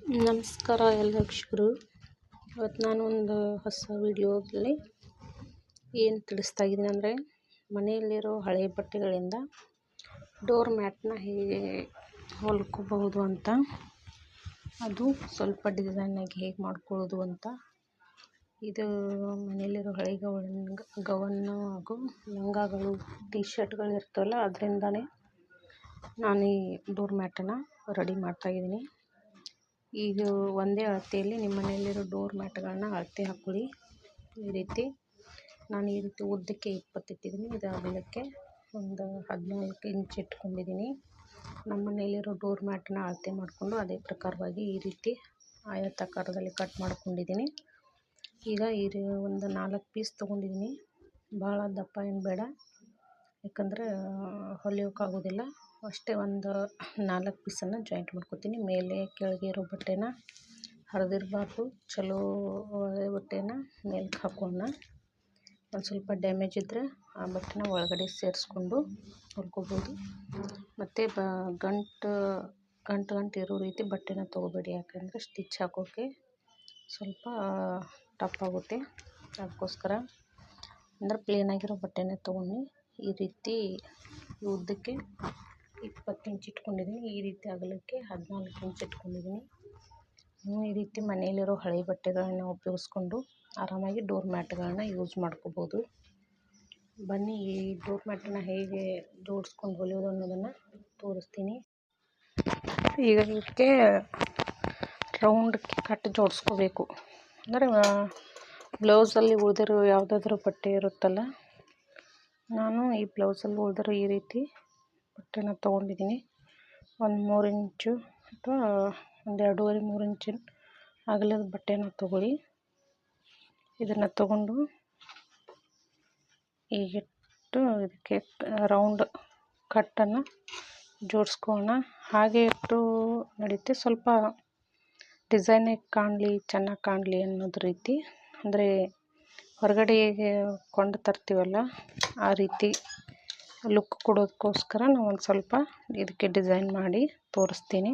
ನಮಸ್ಕಾರ ಎಲ್ಲ ವೀಕ್ಷಕರು. ಇವತ್ತು ನಾನು ಒಂದು ಹೊಸ ವಿಡಿಯೋದಲ್ಲಿ ಏನು ತಿಳಿಸ್ತಾ ಇದ್ದೀನಿ ಅಂದರೆ, ಮನೆಯಲ್ಲಿರೋ ಹಳೆ ಬಟ್ಟೆಗಳಿಂದ ಡೋರ್ ಮ್ಯಾಟ್ನ ಹೇಗೆ ಹೊಲ್ಕೋಬಹುದು ಅಂತ, ಅದು ಸ್ವಲ್ಪ ಡಿಸೈನಾಗಿ ಹೇಗೆ ಮಾಡ್ಕೊಳ್ಳೋದು ಅಂತ, ಇದು ಮನೆಯಲ್ಲಿರೋ ಹಳೆ ಗವನ್ ಗವನ್ನು ಹಾಗೂ ಲಂಗಗಳು ಟಿ ಶರ್ಟ್ಗಳು ಇರ್ತವಲ್ಲ, ಅದರಿಂದನೇ ನಾನು ಈ ಡೋರ್ ಮ್ಯಾಟನ್ನು ರೆಡಿ ಮಾಡ್ತಾಯಿದ್ದೀನಿ ಈಗ ಒಂದೇ ಅಳತೆಯಲ್ಲಿ ನಿಮ್ಮ ಮನೆಯಲ್ಲಿರೋ ಡೋರ್ ಮ್ಯಾಟ್ಗಳನ್ನ ಅಳತೆ ಹಾಕೊಳ್ಳಿ ಈ ರೀತಿ ನಾನು ಈ ರೀತಿ ಉದ್ದಕ್ಕೆ ಇಪ್ಪತ್ತು ಇಟ್ಟಿದ್ದೀನಿ ಇದು ಅಗಲಕ್ಕೆ ಒಂದು ಹದಿನಾಲ್ಕು ಇಂಚ್ ಇಟ್ಕೊಂಡಿದ್ದೀನಿ. ನಮ್ಮ ಮನೆಯಲ್ಲಿರೋ ಡೋರ್ ಮ್ಯಾಟನ್ನ ಅಳತೆ ಮಾಡಿಕೊಂಡು ಅದೇ ಪ್ರಕಾರವಾಗಿ ಈ ರೀತಿ ಆಯತಾಕಾರದಲ್ಲಿ ಕಟ್ ಮಾಡ್ಕೊಂಡಿದ್ದೀನಿ. ಈಗ ಈ ಒಂದು ನಾಲ್ಕು ಪೀಸ್ ತೊಗೊಂಡಿದ್ದೀನಿ. ಭಾಳ ದಪ್ಪ ಏನು ಬೇಡ. ಯಾಕಂದರೆ ಹೊಲಿಯೋಕ್ಕಾಗೋದಿಲ್ಲ. ಅಷ್ಟೇ ಒಂದು ನಾಲ್ಕು ಪೀಸನ್ನು ಜಾಯಿಂಟ್ ಮಾಡ್ಕೊತೀನಿ. ಮೇಲೆ ಕೆಳಗೆ ಇರೋ ಬಟ್ಟೆನ ಹರಿದಿರಬಾರ್ದು. ಚಲೋ ಒಳ್ಳೆಯ ಬಟ್ಟೆನ ಮೇಲ್ಗೆ ಹಾಕೋಣ. ಒಂದು ಸ್ವಲ್ಪ ಡ್ಯಾಮೇಜ್ ಇದ್ದರೆ ಆ ಬಟ್ಟೆನ ಒಳಗಡೆ ಸೇರಿಸ್ಕೊಂಡು ಹೊಲ್ಕೋಬೋದು. ಮತ್ತು ಬ ಗಂಟು ಗಂಟು ಗಂಟು ಇರೋ ರೀತಿ ಬಟ್ಟೆನ ತೊಗೋಬೇಡಿ. ಯಾಕಂದರೆ ಸ್ಟಿಚ್ ಹಾಕೋಕ್ಕೆ ಸ್ವಲ್ಪ ಟಫ್ ಆಗುತ್ತೆ. ಅದಕ್ಕೋಸ್ಕರ ಅಂದರೆ ಪ್ಲೇನಾಗಿರೋ ಬಟ್ಟೆನೇ ತೊಗೊಂಡು ಈ ರೀತಿ ಉದ್ದಕ್ಕೆ ಇಪ್ಪತ್ತು ಇಂಚ್ ಇಟ್ಕೊಂಡಿದ್ದೀನಿ. ಈ ರೀತಿ ಅಗಲಕ್ಕೆ ಹದಿನಾಲ್ಕು ಇಂಚ್ ಇಟ್ಕೊಂಡಿದ್ದೀನಿ. ಈ ರೀತಿ ಮನೆಯಲ್ಲಿರೋ ಹಳೆ ಬಟ್ಟೆಗಳನ್ನ ಉಪಯೋಗಿಸ್ಕೊಂಡು ಆರಾಮಾಗಿ ಡೋರ್ ಮ್ಯಾಟ್ಗಳನ್ನ ಯೂಸ್ ಮಾಡ್ಕೊಬೋದು. ಬನ್ನಿ, ಈ ಡೋರ್ ಮ್ಯಾಟನ್ನ ಹೇಗೆ ಜೋಡಿಸ್ಕೊಂಡು ಹೊಲಿಯೋದು ಅನ್ನೋದನ್ನು ತೋರಿಸ್ತೀನಿ. ಈಗ ಇದಕ್ಕೆ ರೌಂಡ್ ಕಟ್ ಜೋಡಿಸ್ಕೋಬೇಕು. ಅಂದರೆ ಬ್ಲೌಸಲ್ಲಿ ಉಳಿದಿರೋ ಯಾವುದಾದ್ರೂ ಬಟ್ಟೆ ಇರುತ್ತಲ್ಲ, ನಾನು ಈ ಬ್ಲೌಸಲ್ಲಿ ಉಳಿದಿರೋ ಈ ರೀತಿ ಬಟ್ಟೆನ ತೊಗೊಂಡಿದ್ದೀನಿ. ಒಂದು ಮೂರು ಇಂಚು ಅಥವಾ ಒಂದು ಎರಡೂವರೆ ಮೂರು ಇಂಚಿನ ಅಗಲದ ಬಟ್ಟೆನ ತೊಗೊಳ್ಳಿ. ಇದನ್ನು ತಗೊಂಡು ಈಗಿಟ್ಟು ಇದಕ್ಕೆ ರೌಂಡ್ ಕಟ್ಟನ್ನು ಜೋಡಿಸ್ಕೋಣ ಹಾಗೆ ಇಟ್ಟು ನಡೆಯುತ್ತೆ ಸ್ವಲ್ಪ ಡಿಸೈನೇ ಕಾಣಲಿ, ಚೆನ್ನಾಗಿ ಕಾಣಲಿ ಅನ್ನೋದು ರೀತಿ. ಅಂದರೆ ಹೊರಗಡೆ ಕೊಂಡು ತರ್ತೀವಲ್ಲ, ಆ ರೀತಿ ಲುಕ್ ಕೊಡೋದಕ್ಕೋಸ್ಕರ ನಾವು ಒಂದು ಸ್ವಲ್ಪ ಇದಕ್ಕೆ ಡಿಸೈನ್ ಮಾಡಿ ತೋರಿಸ್ತೀನಿ.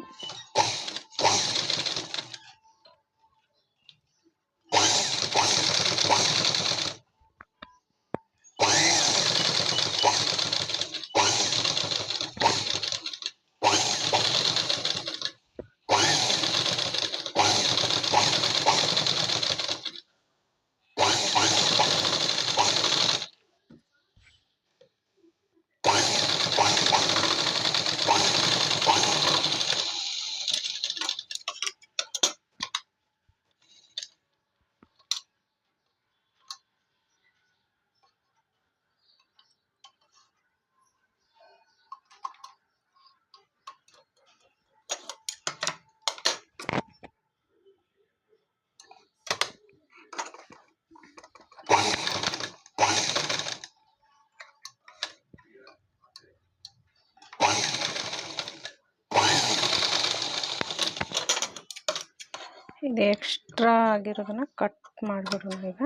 ಇದು ಎಕ್ಸ್ಟ್ರಾ ಆಗಿರೋದನ್ನು ಕಟ್ ಮಾಡಿಬಿಡೋಣ ಈಗ.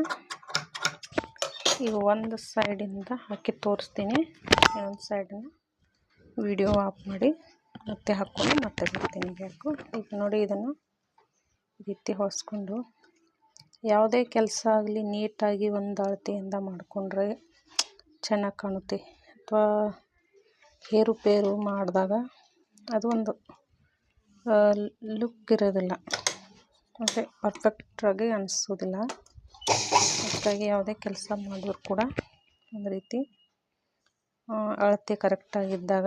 ಈಗ ಒಂದು ಸೈಡಿಂದ ಹಾಕಿ ತೋರಿಸ್ತೀನಿ. ಇನ್ನೊಂದು ಸೈಡನ್ನು ವಿಡಿಯೋ ಆಫ್ ಮಾಡಿ ಮತ್ತೆ ಹಾಕ್ಕೊಂಡು ಮತ್ತೆ ಬರ್ತೀನಿ ಬೇಕು ಈಗ ನೋಡಿ ಇದನ್ನು ಬಿತ್ತಿ ಹೊಸ್ಕೊಂಡು ಯಾವುದೇ ಕೆಲಸ ಆಗಲಿ ನೀಟಾಗಿ ಒಂದು ಅಳತೆಯಿಂದ ಮಾಡಿಕೊಂಡ್ರೆ ಚೆನ್ನಾಗಿ ಕಾಣುತ್ತೆ. ಅಥವಾ ಏರುಪೇರು ಮಾಡಿದಾಗ ಅದು ಒಂದು ಲುಕ್ ಇರೋದಿಲ್ಲ. ಮತ್ತು ಪರ್ಫೆಕ್ಟಾಗಿ ಅನಿಸೋದಿಲ್ಲ. ಅದಕ್ಕಾಗಿ ಯಾವುದೇ ಕೆಲಸ ಮಾಡಿದ್ರು ಕೂಡ ಒಂದು ರೀತಿ ಅಳತೆ ಕರೆಕ್ಟಾಗಿದ್ದಾಗ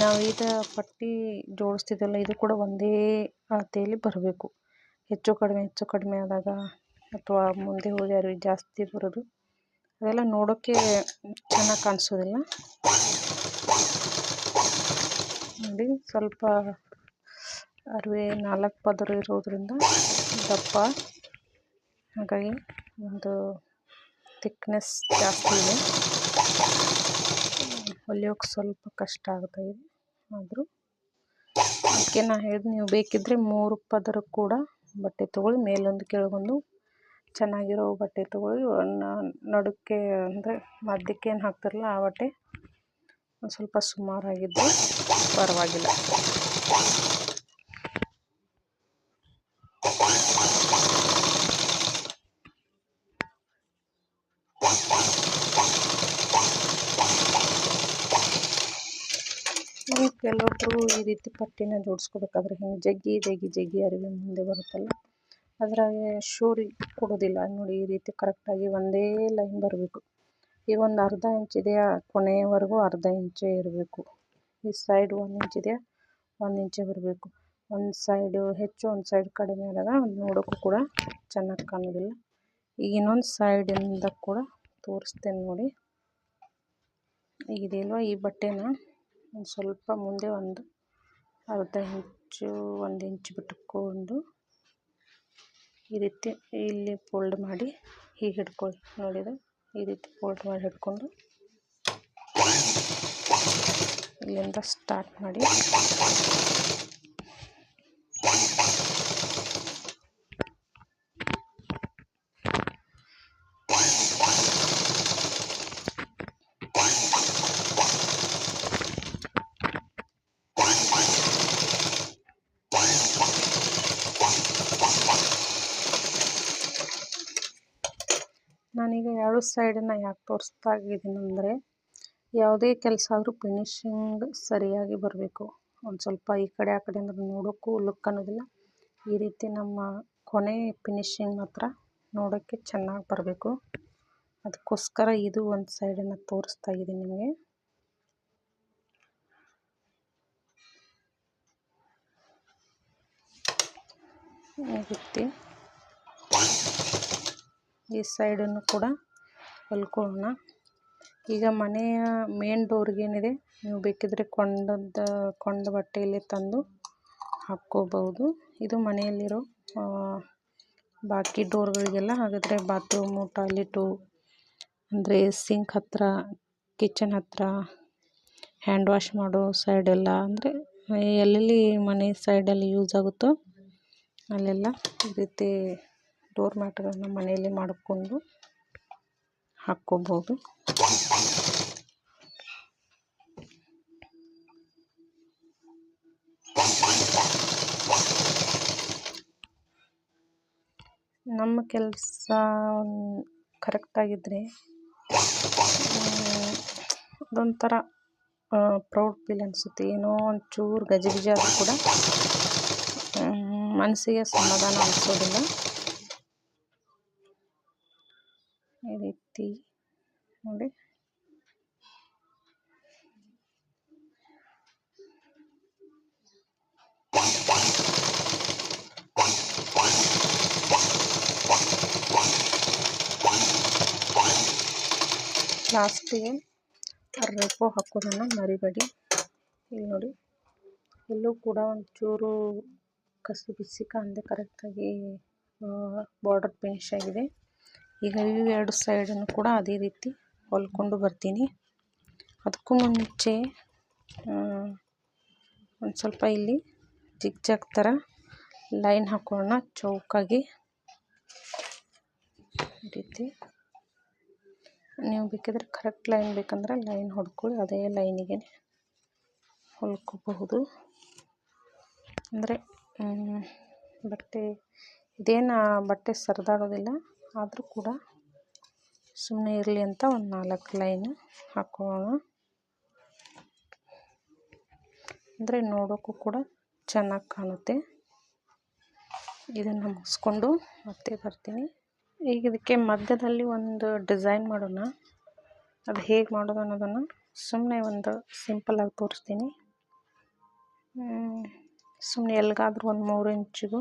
ನಾವು ಈಗ ಪಟ್ಟಿ ಜೋಡಿಸ್ತಿದ್ದಲ್ಲ ಇದು ಕೂಡ ಒಂದೇ ಅಳತೆಯಲ್ಲಿ ಬರಬೇಕು. ಹೆಚ್ಚು ಕಡಿಮೆ ಹೆಚ್ಚು ಕಡಿಮೆ ಆದಾಗ ಅಥವಾ ಮುಂದೆ ಹೋಗಿ ಅರಿವಿ ಜಾಸ್ತಿ ಬರೋದು, ಅದೆಲ್ಲ ನೋಡೋಕ್ಕೆ ಚೆನ್ನಾಗಿ ಕಾಣಿಸೋದಿಲ್ಲ. ನೋಡಿ ಸ್ವಲ್ಪ ಅರಿವೆ ನಾಲ್ಕು ಪದರ ಇರೋದರಿಂದ ದಪ್ಪ. ಹಾಗಾಗಿ ಒಂದು ಥಿಕ್ನೆಸ್ ಜಾಸ್ತಿ ಇದೆ. ಹೊಲಿಯೋಕೆ ಸ್ವಲ್ಪ ಕಷ್ಟ ಆಗ್ತಾಯಿದೆ ಆದರೂ ಅದಕ್ಕೆ ನಾನು ಹೇಳಿದ ನೀವು ಬೇಕಿದ್ದರೆ ಮೂರು ಪದರ ಕೂಡ ಬಟ್ಟೆ ತೊಗೊಳ್ಳಿ. ಮೇಲೊಂದು ಕೆಳಗೊಂದು ಚೆನ್ನಾಗಿರೋ ಬಟ್ಟೆ ತೊಗೊಳ್ಳಿ. ನಡುಕ್ಕೆ ಅಂದರೆ ಮಧ್ಯಕ್ಕೆ ಏನು ಹಾಕ್ತಾರಲ್ಲ ಆ ಬಟ್ಟೆ ಒಂದು ಸ್ವಲ್ಪ ಸುಮಾರಾಗಿದ್ದರೆ ಪರವಾಗಿಲ್ಲ. ಕೆಲವೊಬ್ಬರು ಈ ರೀತಿ ಪಟ್ಟಿನ ಜೋಡಿಸ್ಕೋಬೇಕಾದ್ರೆ ಹಿಂಗೆ ಜಗ್ಗಿ ಜಗ್ಗಿ ಜಗ್ಗಿ ಅರಿವೆ ಮುಂದೆ ಬರುತ್ತಲ್ಲ. ಅದ್ರಾಗೆ ಶೂರಿ ಕೊಡೋದಿಲ್ಲ. ನೋಡಿ, ಈ ರೀತಿ ಕರೆಕ್ಟಾಗಿ ಒಂದೇ ಲೈನ್ ಬರಬೇಕು. ಈ ಒಂದು ಅರ್ಧ ಇಂಚ್ ಇದೆಯಾ? ಕೊನೆಯವರೆಗೂ ಅರ್ಧ ಇಂಚೇ ಇರಬೇಕು. ಈ ಸೈಡ್ ಒಂದು ಇಂಚ್ ಇದೆಯಾ? ಒಂದು ಇಂಚೇ ಬರಬೇಕು. ಒಂದು ಸೈಡು ಹೆಚ್ಚು, ಒಂದು ಸೈಡ್ ಕಡಿಮೆ ಆದಾಗ ನೋಡೋಕ್ಕೂ ಕೂಡ ಚೆನ್ನಾಗಿ ಕಾಣೋದಿಲ್ಲ. ಈಗ ಇನ್ನೊಂದು ಸೈಡಿಂದ ಕೂಡ ತೋರಿಸ್ತೇನೆ ನೋಡಿ. ಇದೆಯಲ್ವ ಈ ಬಟ್ಟೆನ? ಒಂದು ಸ್ವಲ್ಪ ಮುಂದೆ ಒಂದು ಅರ್ಧ ಇಂಚು, ಒಂದು ಇಂಚು ಬಿಟ್ಕೊಂಡು ಈ ರೀತಿ ಇಲ್ಲಿ ಫೋಲ್ಡ್ ಮಾಡಿ ಹೀಗೆ ಹಿಡ್ಕೊಳ್ಳಿ ನೋಡಿದರೆ ಈ ರೀತಿ ಫೋಲ್ಡ್ ಮಾಡಿ ಹಿಡ್ಕೊಂಡು ಇಲ್ಲಿಂದ ಸ್ಟಾರ್ಟ್ ಮಾಡಿ ನಾನೀಗ ಎರಡು ಸೈಡನ್ನು ಯಾಕೆ ತೋರಿಸ್ತಾ ಇದ್ದೀನಿ ಅಂದರೆ, ಯಾವುದೇ ಕೆಲಸ ಆದರೂ ಫಿನಿಶಿಂಗ್ ಸರಿಯಾಗಿ ಬರಬೇಕು. ಒಂದು ಸ್ವಲ್ಪ ಈ ಕಡೆ ಆ ಕಡೆ ಅಂದ್ರೆ ನೋಡೋಕ್ಕೂ ಲುಕ್ ಅನ್ನೋದಿಲ್ಲ. ಈ ರೀತಿ ನಮ್ಮ ಕೊನೆ ಫಿನಿಶಿಂಗ್ ಮಾತ್ರ ನೋಡೋಕ್ಕೆ ಚೆನ್ನಾಗಿ ಬರಬೇಕು. ಅದಕ್ಕೋಸ್ಕರ ಇದು ಒಂದು ಸೈಡನ್ನು ತೋರಿಸ್ತಾ ಇದ್ದೀನಿ ನಿಮಗೆ. ಈ ರೀತಿ ಈ ಸೈಡನ್ನು ಕೂಡ ಹೊಲ್ಕೊಳ್ಳೋಣ ಈಗ ಮನೆಯ ಮೇನ್ ಡೋರ್ಗೇನಿದೆ ನೀವು ಬೇಕಿದ್ರೆ ಕೊಂಡದ ಕೊಂಡ ಬಟ್ಟೆಯಲ್ಲಿ ತಂದು ಹಾಕ್ಕೋಬಹುದು. ಇದು ಮನೆಯಲ್ಲಿರೋ ಬಾಕಿ ಡೋರ್ಗಳಿಗೆಲ್ಲ, ಹಾಗಾದರೆ ಬಾತ್ರೂಮು, ಟಾಯ್ಲೆಟು, ಅಂದರೆ ಸಿಂಕ್ ಹತ್ತಿರ ಕಿಚನ್ ಹತ್ತಿರ ಹ್ಯಾಂಡ್ ವಾಶ್ ಮಾಡೋ ಸೈಡೆಲ್ಲ, ಅಂದರೆ ಎಲ್ಲೆಲ್ಲಿ ಮನೆ ಸೈಡಲ್ಲಿ ಯೂಸ್ ಆಗುತ್ತೋ ಅಲ್ಲೆಲ್ಲ ಈ ರೀತಿ ಡೋರ್ ಮ್ಯಾಟ್ಗಳನ್ನು ಮನೆಯಲ್ಲಿ ಮಾಡಿಕೊಂಡು ಹಾಕ್ಕೋಬೋದು ನಮ್ಮ ಕೆಲಸ ಕರೆಕ್ಟಾಗಿದ್ದರೆ ಅದೊಂಥರ ಪ್ರೌಡ್ ಫೀಲ್ ಅನಿಸುತ್ತೆ. ಏನೋ ಒಂಚೂರು ಗಜಿಬಿಜಿ ಆದರೂ ಕೂಡ ಮನಸ್ಸಿಗೆ ಸಮಾಧಾನ ಅನಿಸೋದಿಲ್ಲ. ಈ ರೀತಿ ನೋಡಿ. ಲಾಸ್ಟಿಗೆ ರೆಪೋ ಹಾಕೋದನ್ನು ಮರಿಬೇಡಿ. ಇಲ್ಲಿ ನೋಡಿ ಎಲ್ಲೂ ಕೂಡ ಒಂಚೂರು ಕಸಿ ಬಿಸಿ ಕಾಣದೆ ಕರೆಕ್ಟಾಗಿ ಬಾರ್ಡರ್ ಫಿನಿಶ್ ಆಗಿದೆ. ಈಗ ಇವು ಎರಡು ಸೈಡನ್ನು ಕೂಡ ಅದೇ ರೀತಿ ಹೊಲ್ಕೊಂಡು ಬರ್ತೀನಿ. ಅದಕ್ಕೂ ಮುಂಚೆ ಒಂದು ಸ್ವಲ್ಪ ಇಲ್ಲಿ ಜಿಗ್ ಜಾಗ್ ಥರ ಲೈನ್ ಹಾಕೋಣ, ಚೌಕಾಗಿ. ಈ ರೀತಿ. ನೀವು ಬೇಕಿದ್ರೆ ಕರೆಕ್ಟ್ ಲೈನ್ ಬೇಕಂದ್ರೆ ಲೈನ್ ಹೊಡ್ಕೊಳ್ಳಿ, ಅದೇ ಲೈನಿಗೆ ಹೊಲ್ಕೋಬಹುದು. ಅಂದರೆ ಬಟ್ಟೆ, ಇದೇನು ಬಟ್ಟೆ ಸರಿದಾಡೋದಿಲ್ಲ. ಆದರೂ ಕೂಡ ಸುಮ್ಮನೆ ಇರಲಿ ಅಂತ ಒಂದು ನಾಲ್ಕು ಲೈನ್ ಹಾಕೋಣ. ಅಂದರೆ ನೋಡೋಕ್ಕೂ ಕೂಡ ಚೆನ್ನಾಗಿ ಕಾಣುತ್ತೆ. ಇದನ್ನು ಮುಗಿಸ್ಕೊಂಡು ಮತ್ತೆ ಬರ್ತೀನಿ. ಈಗ ಇದಕ್ಕೆ ಮಧ್ಯದಲ್ಲಿ ಒಂದು ಡಿಸೈನ್ ಮಾಡೋಣ. ಅದು ಹೇಗೆ ಮಾಡೋದು ಅನ್ನೋದನ್ನು ಸುಮ್ಮನೆ ಒಂದು ಸಿಂಪಲ್ಲಾಗಿ ತೋರಿಸ್ತೀನಿ. ಸುಮ್ಮನೆ ಎಲ್ಲಿಗಾದ್ರೂ ಒಂದು ಮೂರು ಇಂಚಿಗೂ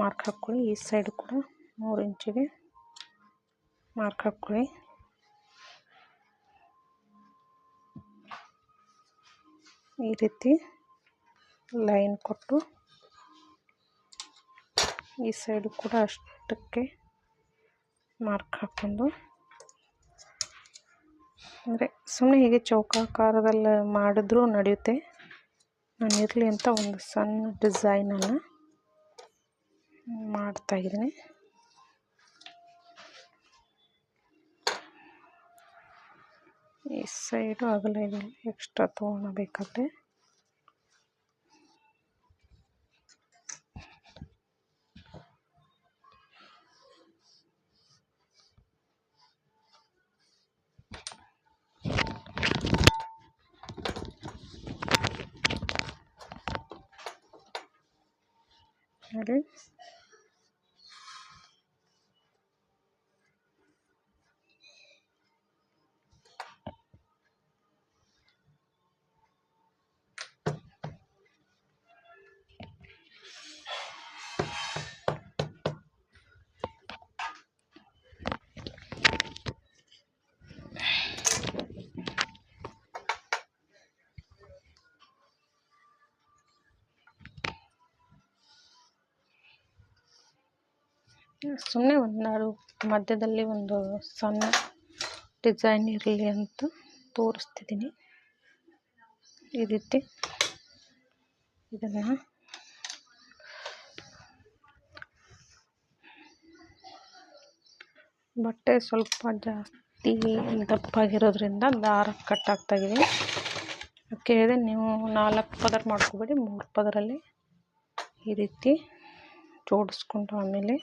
ಮಾರ್ಕ್ ಹಾಕ್ಕೊಳ್ಳಿ. ಈ ಸೈಡ್ ಕೂಡ ಮೂರು ಇಂಚಿಗೆ ಮಾರ್ಕ್ ಹಾಕ್ಕೊಳ್ಳಿ. ಈ ರೀತಿ ಲೈನ್ ಕೊಟ್ಟು ಈ ಸೈಡು ಕೂಡ ಅಷ್ಟಕ್ಕೆ ಮಾರ್ಕ್ ಹಾಕ್ಕೊಂಡು. ಅಂದರೆ ಸುಮ್ಮನೆ ಹೀಗೆ ಚೌಕಾಕಾರದಲ್ಲಿ ಮಾಡಿದ್ರೂ ನಡೆಯುತ್ತೆ. ನಾನು ಇರಲಿ ಅಂತ ಒಂದು ಸಣ್ಣ ಡಿಸೈನನ್ನು ಮಾಡ್ತಾಯಿದ್ದೀನಿ ಈ ಸೈಡು ಅಗಲ ಇದೆಲ್ಲ ಎಕ್ಸ್ಟ್ರಾ ತೊಗೊಳಬೇಕಾದ್ರೆ That is ಸುಮ್ಮನೆ ಒಂದು ಮಧ್ಯದಲ್ಲಿ ಒಂದು ಸಣ್ಣ ಡಿಸೈನ್ ಇರಲಿ ಅಂತ ತೋರಿಸ್ತಿದ್ದೀನಿ. ಈ ರೀತಿ ಇದನ್ನು ಬಟ್ಟೆ ಸ್ವಲ್ಪ ಜಾಸ್ತಿ ದಪ್ಪಾಗಿರೋದ್ರಿಂದ ದಾರ ಕಟ್ ಆಗ್ತಾಯಿದೆ ಕೇಳಿದೆ ನೀವು ನಾಲ್ಕು ಪದರ ಮಾಡ್ಕೋಬೇಡಿ, ಮೂರು ಪದರಲ್ಲಿ ಈ ರೀತಿ ಜೋಡಿಸ್ಕೊಂಡು ಆಮೇಲೆ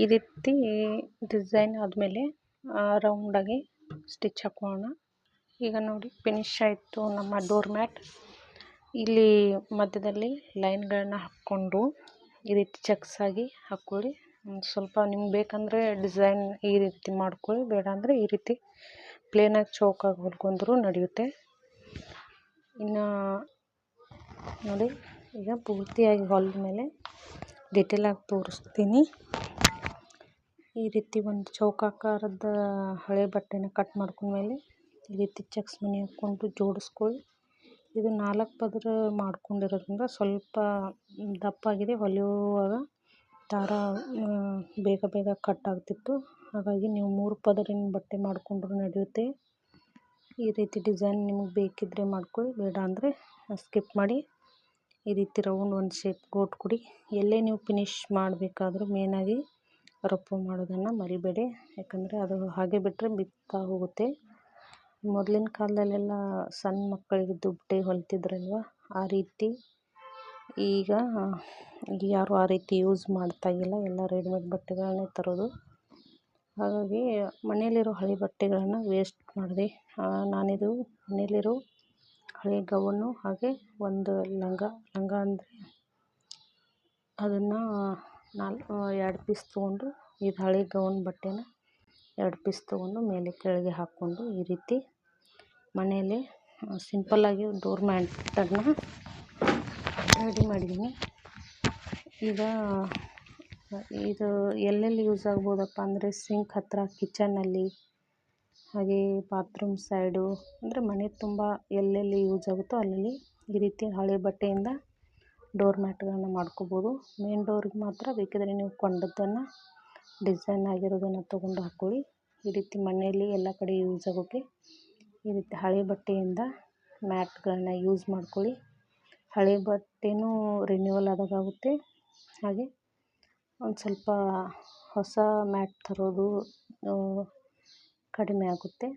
ಈ ರೀತಿ ಡಿಸೈನ್ ಆದಮೇಲೆ ರೌಂಡಾಗಿ ಸ್ಟಿಚ್ ಹಾಕೋಣ. ಈಗ ನೋಡಿ ಫಿನಿಶ್ ಆಯಿತು ನಮ್ಮ ಡೋರ್ ಮ್ಯಾಟ್ ಇಲ್ಲಿ ಮಧ್ಯದಲ್ಲಿ ಲೈನ್ಗಳನ್ನ ಹಾಕ್ಕೊಂಡು ಈ ರೀತಿ ಚೆಕ್ಸ್ ಆಗಿ ಹಾಕ್ಕೊಳ್ಳಿ ಸ್ವಲ್ಪ ನಿಮ್ಗೆ ಬೇಕಂದರೆ ಡಿಸೈನ್ ಈ ರೀತಿ ಮಾಡ್ಕೊಳ್ಳಿ. ಬೇಡ ಅಂದರೆ ಈ ರೀತಿ ಪ್ಲೇನಾಗಿ ಚೌಕಾಗಿ ಹೊಲ್ಕೊಂಡ್ರೂ ನಡೆಯುತ್ತೆ. ಇನ್ನು ನೋಡಿ, ಈಗ ಪೂರ್ತಿಯಾಗಿ ಹೊಲಿದ ಮೇಲೆ ಡಿಟೇಲಾಗಿ ತೋರಿಸ್ತೀನಿ. ಈ ರೀತಿ ಒಂದು ಚೌಕಾಕಾರದ ಹಳೆ ಬಟ್ಟೆನ ಕಟ್ ಮಾಡ್ಕೊಂಡ್ಮೇಲೆ ಈ ರೀತಿ ಚೆಕ್ಸ್ ಮಣಿ ಹಾಕ್ಕೊಂಡು ಜೋಡಿಸ್ಕೊಳ್ಳಿ. ಇದು ನಾಲ್ಕು ಪದರ ಮಾಡ್ಕೊಂಡಿರೋದ್ರಿಂದ ಸ್ವಲ್ಪ ದಪ್ಪಾಗಿದೆ ಹೊಲಿಯುವಾಗ ದಾರ ಬೇಗ ಬೇಗ ಕಟ್ ಆಗ್ತಿತ್ತು. ಹಾಗಾಗಿ ನೀವು ಮೂರು ಪದರಿನ ಬಟ್ಟೆ ಮಾಡಿಕೊಂಡ್ರು ನಡೆಯುತ್ತೆ. ಈ ರೀತಿ ಡಿಸೈನ್ ನಿಮಗೆ ಬೇಕಿದ್ದರೆ ಮಾಡ್ಕೊಳ್ಳಿ, ಬೇಡ ಅಂದರೆ ಸ್ಕಿಪ್ ಮಾಡಿ. ಈ ರೀತಿ ರೌಂಡ್ ಒಂದು ಶೇಪ್ ಗೋಟ್ ಕೊಡಿ. ಎಲ್ಲೇ ನೀವು ಫಿನಿಶ್ ಮಾಡಬೇಕಾದ್ರೂ ಮೇನಾಗಿ ರಪ್ಪು ಮಾಡೋದನ್ನು ಮರಿಬೇಡಿ. ಯಾಕಂದರೆ ಅದು ಹಾಗೆ ಬಿಟ್ಟರೆ ಬಿತ್ತಾ ಹೋಗುತ್ತೆ. ಮೊದಲಿನ ಕಾಲದಲ್ಲೆಲ್ಲ ಸಣ್ಣ ಮಕ್ಕಳಿಗೆ ದುಪ್ಪಟೆ ಹೊಲಿತಿದ್ರಲ್ವ? ಆ ರೀತಿ. ಈಗ ಯಾರೂ ಯಾರು ಆ ರೀತಿ ಯೂಸ್ ಮಾಡ್ತಾ ಇಲ್ಲ. ಎಲ್ಲ ರೆಡಿಮೇಡ್ ಬಟ್ಟೆಗಳನ್ನೇ ತರೋದು. ಹಾಗಾಗಿ ಮನೆಯಲ್ಲಿರೋ ಹಳೆ ಬಟ್ಟೆಗಳನ್ನು ವೇಸ್ಟ್ ಮಾಡಿದೆ. ನಾನಿದು ಮನೆಯಲ್ಲಿರೋ ಹಳೆ ಗೌನು ಹಾಗೆ ಒಂದು ಲಂಗ. ಲಂಗ ಅಂದರೆ ಅದನ್ನು ನಾಲ್ಕು ಎರಡು ಪೀಸ್ ತೊಗೊಂಡು ಇದು ಹಳೆ ಗೌನ್ ಬಟ್ಟೆನ ಎರಡು ಪೀಸ್ ತೊಗೊಂಡು ಮೇಲೆ ಕೆಳಗೆ ಹಾಕ್ಕೊಂಡು ಈ ರೀತಿ ಮನೆಯಲ್ಲೇ ಸಿಂಪಲ್ಲಾಗಿ ಡೋರ್ ಮ್ಯಾಟನ್ನು ರೆಡಿ ಮಾಡಿದ್ದೀನಿ. ಈಗ ಇದು ಎಲ್ಲೆಲ್ಲಿ ಯೂಸ್ ಆಗ್ಬೋದಪ್ಪ ಅಂದರೆ ಸಿಂಕ್ ಹತ್ತಿರ ಕಿಚನಲ್ಲಿ ಹಾಗೆ ಬಾತ್ರೂಮ್ ಸೈಡು ಅಂದರೆ ಮನೆ ತುಂಬ ಎಲ್ಲೆಲ್ಲಿ ಯೂಸ್ ಆಗುತ್ತೋ ಅಲ್ಲಲ್ಲಿ ಈ ರೀತಿ ಹಳೆ ಬಟ್ಟೆಯಿಂದ ಡೋರ್ ಮ್ಯಾಟ್ಗಳನ್ನು ಮಾಡ್ಕೋಬೋದು. ಮೇನ್ ಡೋರಿಗೆ ಮಾತ್ರ ಬೇಕಿದ್ರೆ ನೀವು ಕೊಂಡದ್ದನ್ನು ಡಿಸೈನ್ ಆಗಿರೋದನ್ನು ತೊಗೊಂಡು ಹಾಕ್ಕೊಳ್ಳಿ ಈ ರೀತಿ ಮನೆಯಲ್ಲಿ ಎಲ್ಲ ಕಡೆ ಯೂಸ್ ಆಗೋಕ್ಕೆ ಈ ರೀತಿ ಹಳೆ ಬಟ್ಟೆಯಿಂದ ಮ್ಯಾಟ್ಗಳನ್ನ ಯೂಸ್ ಮಾಡ್ಕೊಳ್ಳಿ. ಹಳೆ ಬಟ್ಟೆನೂ ರಿನ್ಯೂವಲ್ ಆದಾಗುತ್ತೆ ಹಾಗೆ ಒಂದು ಸ್ವಲ್ಪ ಹೊಸ ಮ್ಯಾಟ್ ತರೋದು ಕಡಿಮೆ ಆಗುತ್ತೆ.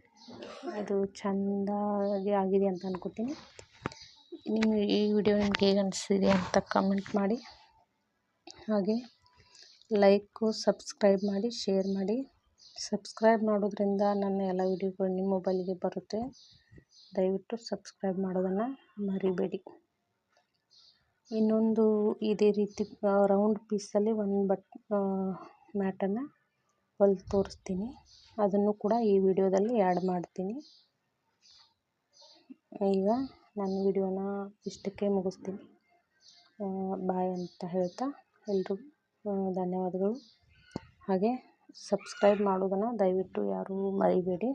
ಅದು ಚೆಂದಾಗಿ ಆಗಿದೆ ಅಂತ ಅನ್ಕೋತೀನಿ. ನಿಮ್ಮ ಈ ವಿಡಿಯೋ ನಿಮ್ಗೆ ಹೇಗೆ ಅನಿಸಿದೆ ಅಂತ ಕಮೆಂಟ್ ಮಾಡಿ. ಹಾಗೆ ಲೈಕು ಸಬ್ಸ್ಕ್ರೈಬ್ ಮಾಡಿ ಶೇರ್ ಮಾಡಿ. ಸಬ್ಸ್ಕ್ರೈಬ್ ಮಾಡೋದ್ರಿಂದ ನನ್ನ ಎಲ್ಲ ವಿಡಿಯೋಗಳು ನಿಮ್ಮ ಮೊಬೈಲಿಗೆ ಬರುತ್ತೆ. ದಯವಿಟ್ಟು ಸಬ್ಸ್ಕ್ರೈಬ್ ಮಾಡೋದನ್ನು ಮರಿಬೇಡಿ. ಇನ್ನೊಂದು ಇದೇ ರೀತಿ ರೌಂಡ್ ಪೀಸಲ್ಲಿ ಒಂದು ಬಟ್ ಮ್ಯಾಟನ್ನು ಹೊಲ್ದು ತೋರಿಸ್ತೀನಿ. ಅದನ್ನು ಕೂಡ ಈ ವಿಡಿಯೋದಲ್ಲಿ ಆ್ಯಡ್ ಮಾಡ್ತೀನಿ. ಈಗ ನನ್ನ ವಿಡಿಯೋನ ಇಷ್ಟಕ್ಕೆ ಮುಗಿಸ್ತೀನಿ. ಬಾಯ್ ಅಂತ ಹೇಳ್ತಾ ಎಲ್ಲರೂ ಧನ್ಯವಾದಗಳು. ಹಾಗೆ ಸಬ್ಸ್ಕ್ರೈಬ್ ಮಾಡೋದನ್ನು ದಯವಿಟ್ಟು ಯಾರೂ ಮರಿಬೇಡಿ.